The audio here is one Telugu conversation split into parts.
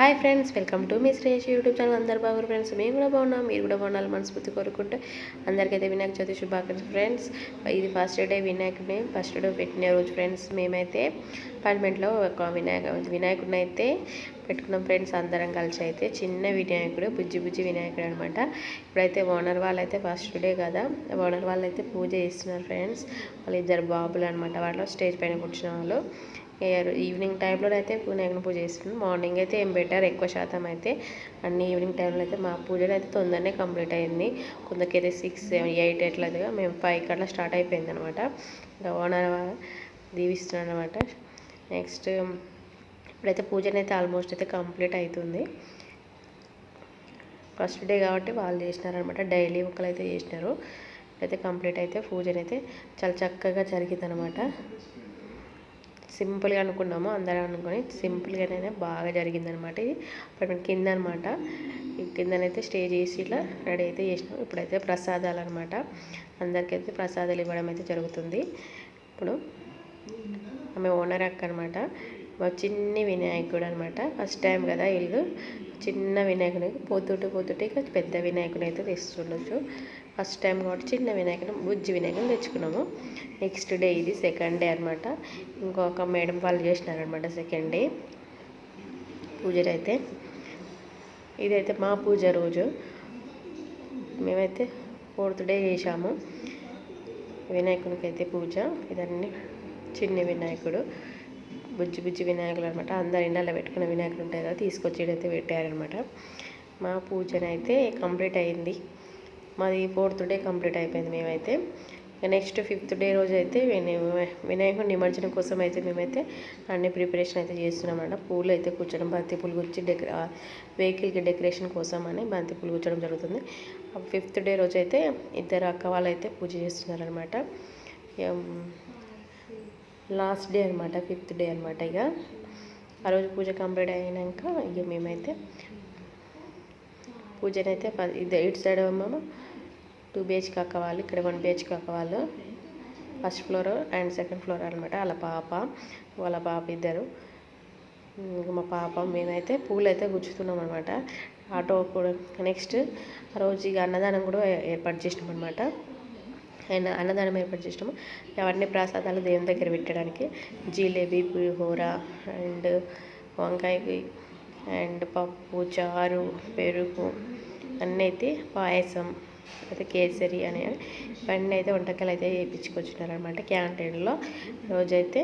హాయ్ ఫ్రెండ్స్ వెల్కమ్ టు మీ శ్రేష్ యూట్యూబ్ ఛానల్. అందరు బాగున్నారు ఫ్రెండ్స్? మేము కూడా బాగున్నాం మీరు కూడా బాగున్నారు మనస్ఫూర్తి కోరుకుంటూ అందరికైతే వినాయక చవితి శుభాకాంక్షలు ఫ్రెండ్స్. ఇది ఫస్ట్ డే వినాయకుడిని ఫస్ట్ డే పెట్టిన రోజు ఫ్రెండ్స్ మేమైతే అపార్ట్మెంట్లో ఒక వినాయక వినాయకుడిని అయితే పెట్టుకున్నాం ఫ్రెండ్స్. అందరం కలిసి అయితే చిన్న వినాయకుడు బుజ్జి బుజ్జి వినాయకుడు అనమాట ఇప్పుడైతే ఓనర్ వాళ్ళు అయితే ఫస్ట్ డే కదా ఓనర్ వాళ్ళు అయితే పూజ చేస్తున్నారు ఫ్రెండ్స్. వాళ్ళు ఇద్దరు బాబులు అనమాట వాళ్ళు స్టేజ్ పైన కూర్చున్న వాళ్ళు. ఈవినింగ్ టైంలో అయితే వినాయకుని పూజ చేస్తున్నాం. మార్నింగ్ అయితే ఏం బెటర్ ఎక్కువ శాతం అయితే అన్ని ఈవినింగ్ టైంలో అయితే మా పూజలు అయితే తొందరనే కంప్లీట్ అయింది. కొందరికైతే సిక్స్ ఎయిట్ ఎట్లదిగా మేము ఫైవ్ అట్లా స్టార్ట్ అయిపోయింది అనమాట ఇంకా ఓనర్ దీవిస్తున్నాను అనమాట నెక్స్ట్ ఇప్పుడైతే పూజనైతే ఆల్మోస్ట్ అయితే కంప్లీట్ అవుతుంది ఫస్ట్ డే కాబట్టి వాళ్ళు చేసినారనమాట డైలీ ఒకరు అయితే చేసినారు. అయితే కంప్లీట్ అయితే పూజనైతే చాలా చక్కగా జరిగిందనమాట సింపుల్గా అనుకున్నాము అందరం అనుకొని సింపుల్గానే బాగా జరిగిందనమాట ఇది. అప్పుడు కింద అనమాట కిందనైతే స్టే చేసి ఇట్లా రెడీ అయితే చేసినాం. ఇప్పుడైతే ప్రసాదాలు అనమాట అందరికైతే ప్రసాదాలు ఇవ్వడం అయితే జరుగుతుంది. ఇప్పుడు ఆమె ఓనర్ అక్క అనమాట మా చిన్ని వినాయకుడు అనమాట ఫస్ట్ టైం కదా ఇల్లు. చిన్న వినాయకుని పోతుంటే పోతుంటే ఇక పెద్ద వినాయకుని అయితే తెస్తుండొచ్చు. ఫస్ట్ టైం కాబట్టి చిన్న వినాయకుని బుజ్జి వినాయకుని తెచ్చుకున్నాము. నెక్స్ట్ డే ఇది సెకండ్ డే అనమాట. ఇంకొక మేడం వాళ్ళు చేసినారనమాట సెకండ్ డే పూజలు అయితే ఇదైతే మా పూజ రోజు. మేమైతే ఫోర్త్ డే చేసాము వినాయకునికి అయితే పూజ. ఇదన్నీ చిన్ని వినాయకుడు. బుజ్జి బుజ్జి వినాయకులు అనమాట అందరు ఇండలో పెట్టుకున్న వినాయకులు ఉంటాయి కదా తీసుకొచ్చి అయితే పెట్టారనమాట మా పూజనైతే కంప్లీట్ అయింది మాది ఫోర్త్ డే కంప్లీట్ అయిపోయింది మేమైతే. నెక్స్ట్ ఫిఫ్త్ డే రోజు అయితే వినాయకుడు నిమజ్జనం కోసం అయితే మేమైతే అన్ని ప్రిపరేషన్ అయితే చేస్తున్నామన్నమాట. పూలు అయితే కూర్చోడం బంతి పూలు గురించి డెకరే వెహికల్కి డెకరేషన్ కోసం అని బంతి పూలు కూర్చోడం జరుగుతుంది. ఫిఫ్త్ డే రోజు అయితే ఇద్దరు అక్క వాళ్ళు అయితే పూజ చేస్తున్నారనమాట లాస్ట్ డే అనమాట ఫిఫ్త్ డే అనమాట ఇక. ఆ రోజు పూజ కంప్లీట్ అయినాక ఇక మేమైతే పూజనైతే ఇది ఇటు సైడ్ ఏమో టూ బిహెచ్కి అక్క వాళ్ళు ఇక్కడ వన్ బిహెచ్కి అక్క వాళ్ళు. First floor and second floor అనమాట వాళ్ళ పాప వాళ్ళ పాప ఇద్దరు. మా పాప మేమైతే పూలు అయితే గుచ్చుతున్నాం అనమాట ఆటో కూడా నెక్స్ట్ ఆ రోజు ఇక అన్నదానం కూడా ఏర్పాటు చేసినాం అనమాట అండ్ అన్నదానం ఏర్పాటు చేసినాము. అవన్నీ ప్రసాదాలు దేవుని దగ్గర పెట్టడానికి. జిలేబీ పులిహోర అండ్ వంకాయ అండ్ పప్పు చారు పెరుగు అన్నీ అయితే పాయసం అయితే కేసరి అని ఇవన్నీ అయితే వంటకాలు అయితే వేయించుకొచ్చినారనమాట క్యాంటీన్లో. రోజైతే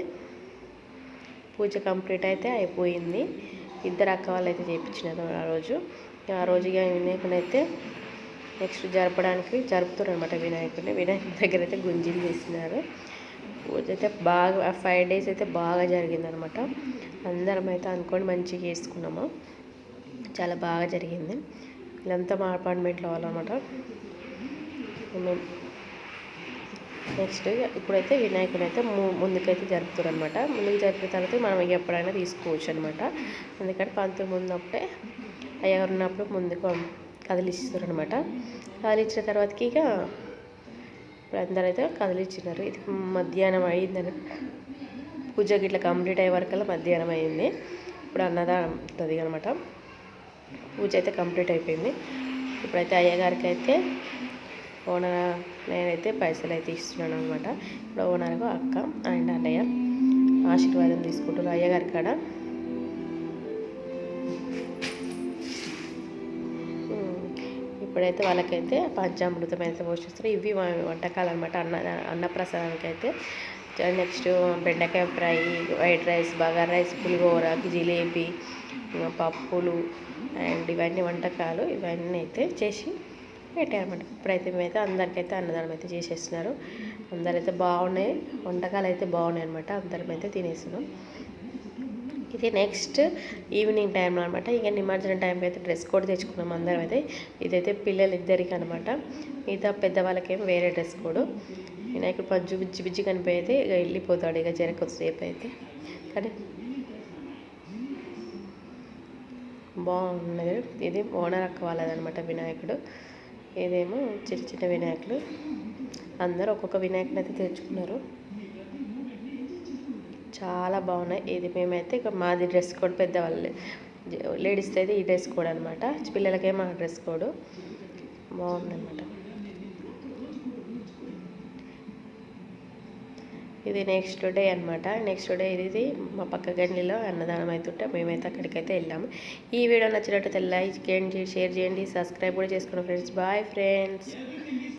పూజ కంప్లీట్ అయితే అయిపోయింది. ఇద్దరు అక్క వాళ్ళు అయితే చేయించినారు ఆ రోజు. ఆ రోజు ఇక నెక్స్ట్ జరపడానికి జరుపుతారు అనమాట వినాయకుడిని. వినాయకుడి దగ్గర అయితే గుంజీలు చేస్తున్నారు. పూజ అయితే బాగా ఫైవ్ డేస్ అయితే బాగా జరిగిందనమాట అందరం అయితే అనుకొని మంచిగా చేసుకున్నాము. చాలా బాగా జరిగింది. వీళ్ళంతా మా అపార్ట్మెంట్లో వాళ్ళనమాట మేము నెక్స్ట్ ఇప్పుడైతే వినాయకుడు అయితే ముందుకైతే జరుపుతారు అనమాట ముందుకు జరిపిన తర్వాత మనం ఎప్పుడైనా తీసుకోవచ్చు అనమాట ఎందుకంటే పంతులు ముందప్పుడే అయ్యగారు ఉన్నప్పుడు ముందుకు కదిలిస్తారు అనమాట కదిలించిన తర్వాతకి ఇక ఇప్పుడు అందరూ అయితే కదిలిచ్చినారు. ఇది మధ్యాహ్నం అయిందని పూజ గిట్ల కంప్లీట్ అయ్యే వరకల్లా మధ్యాహ్నం అయింది. ఇప్పుడు అన్నదానం ఉంటుంది అనమాట పూజ అయితే కంప్లీట్ అయిపోయింది. ఇప్పుడైతే అయ్యగారికి అయితే ఓనర్ నేనైతే పైసలు అయితే ఇస్తున్నాను అనమాట ఇప్పుడు ఓనర్కు అక్క అండ్ అన్నయ్య ఆశీర్వాదం తీసుకుంటున్నారు అయ్యగారి కాడ. ఇప్పుడైతే వాళ్ళకైతే పంచామృతం అయితే పోషిస్తారు. ఇవి వంటకాలు అనమాట అన్న అన్నప్రసాదానికి అయితే నెక్స్ట్ బెండకాయ ఫ్రై వైట్ రైస్ బగార్ రైస్ పులిహోర జిలేబీ పప్పులు అండ్ ఇవన్నీ వంటకాలు ఇవన్నీ అయితే చేసి పెట్టారనమాట ఇప్పుడైతే మేమైతే అందరికైతే అన్నదానం అయితే చేసేస్తున్నారు. అందరైతే బాగున్నాయి. వంటకాలు అయితే బాగున్నాయి అనమాట అందరం అయితే తినేస్తున్నాం. ఇది నెక్స్ట్ ఈవినింగ్ టైంలో అనమాట ఇక నిమజ్జనం టైంకి అయితే డ్రెస్ కోడ్ తెచ్చుకున్నాం అందరం అయితే. ఇదైతే పిల్లలు ఇద్దరికి అనమాట మిగతా పెద్దవాళ్ళకేమో వేరే డ్రెస్ కోడ్ వినాయకుడు పజ్జు బిజ్జి బిజ్జి కనిపోయి అయితే ఇక వెళ్ళిపోతాడు ఇక జరకొద్దిసేపు అయితే. కానీ బాగున్నది. ఇది ఓనర్ అక్క వాళ్ళదనమాట వినాయకుడు. ఇదేమో చిన్న చిన్న వినాయకులు. అందరూ ఒక్కొక్క వినాయకుని అయితే తెచ్చుకున్నారు. చాలా బాగున్నాయి. ఇది మేమైతే ఇక మాది డ్రెస్ కోడ్ పెద్దవాళ్ళు లేడీస్ది అయితే ఈ డ్రెస్ కోడ్ అనమాట పిల్లలకేమో ఆ డ్రెస్ కోడ్. బాగుందన్నమాట. ఇది నెక్స్ట్ డే అనమాట నెక్స్ట్ డే ఇది మా పక్క గండిలో అన్నదానం అవుతుంటే మేమైతే అక్కడికైతే వెళ్ళాము ఈ వీడియో నచ్చినట్టయితే లైక్ చేయండి షేర్ చేయండి సబ్స్క్రైబ్ కూడా చేసుకోండి ఫ్రెండ్స్. Bye friends.